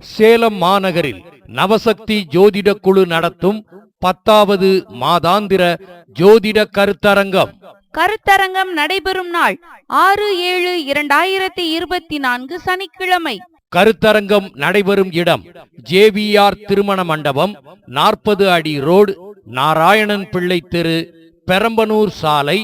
சேலம் மாநகரில் நவசக்தி ஜோதிட குழு நடத்தும் பத்தாவது மாதாந்திர ஜோதிட கருத்தரங்கம். கருத்தரங்கம் நடைபெறும் நாள் ஆறு ஏழு இரண்டாயிரத்தி இருபத்தி நான்கு சனிக்கிழமை. கருத்தரங்கம் நடைபெறும் இடம் ஜேவிஆர் திருமண மண்டபம் நாற்பது அடி ரோடு நாராயணன் பிள்ளை தெரு பெரம்பனூர் சாலை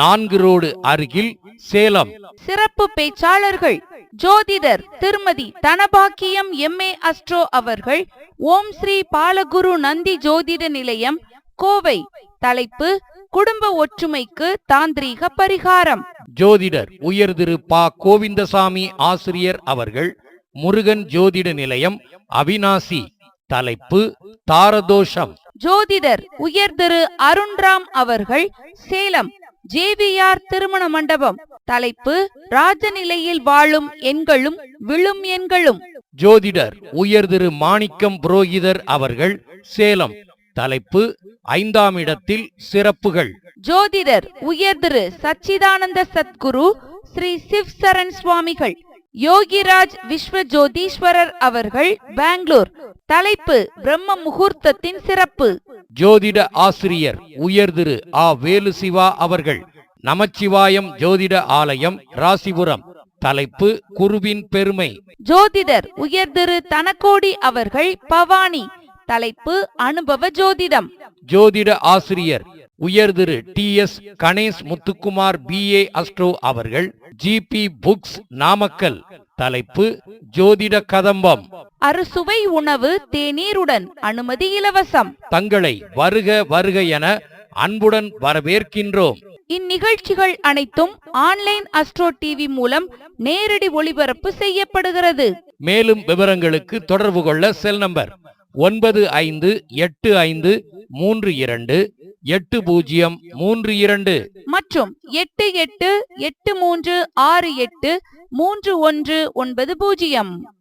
நான்கு ரோடு அருகில் சேலம். சிறப்பு பேச்சாளர்கள் ஜோதிடர் திருமதி தனபாக்கியம் எம்ஏ அஸ்ட்ரோ அவர்கள் ஓம் ஸ்ரீ பாலகுரு நந்தி ஜோதிட நிலையம் கோவை. தலைப்பு குடும்ப ஒற்றுமைக்கு தாந்திரீக பரிகாரம். ஜோதிடர் உயர் திரு பா. கோவிந்தசாமி ஆசிரியர் அவர்கள் முருகன் ஜோதிட நிலையம் அவினாசி. தலைப்பு தாரதோஷம். ஜோதிடர் உயர் திரு அருண்ராம் அவர்கள் சேலம். ஜேவிஆர் திருமண மண்டபம். தலைப்பு ராஜநிலையில் வாழும் எண்களும் விழும் எண்களும். ஜோதிடர் உயர் திரு மாணிக்கம் புரோகிதர் அவர்கள் சேலம். தலைப்பு ஐந்தாம் இடத்தில் சிறப்புகள். ஜோதிடர் உயர் திரு சச்சிதானந்த சத்குரு ஸ்ரீ சிவ் சரண் சுவாமிகள். யோகிராஜ் விஸ்வ ஜோதீஸ்வரர் அவர்கள் பெங்களூர். தலைப்பு பிரம்ம முகூர்த்தத்தின் சிறப்பு. ஜோதிட ஆசிரியர் உயர் திரு ஆ. வேலு சிவா அவர்கள். நமச்சிவாயம் ஜோதிட ஆலயம் ராசிபுரம். தலைப்பு குருவின் பெருமை. ஜோதிடர் உயர் திரு தனக்கோடி அவர்கள் பவானி. தலைப்பு அனுபவ ஜோதிடம். ஜோதிட ஆசிரியர் உயர் Thiru T S Ganesh Muthukumar B A astro அவர்கள் ஜிபி புக்ஸ் நாமக்கல் தலைப்பு ஜோதிட கதம்பம். அறுசுவை உணவு தேநீருடன் அனுமதி இலவசம். தங்களை வருக வருக என அன்புடன் வரவேற்கின்றோம். இந்நிகழ்ச்சிகள் அனைத்தும் ஆன்லைன் அஸ்ட்ரோ டிவி மூலம் நேரடி ஒளிபரப்பு செய்யப்படுகிறது. மேலும் விவரங்களுக்கு தொடர்பு கொள்ள செல் நம்பர் ஒன்பது ஐந்து எட்டு ஐந்து மூன்று இரண்டு எட்டு பூஜ்ஜியம் மூன்று இரண்டு. மற்றும் எட்டு எட்டு எட்டு மூன்று ஆறு எட்டு மூன்று ஒன்று ஒன்பது பூஜ்ஜியம்.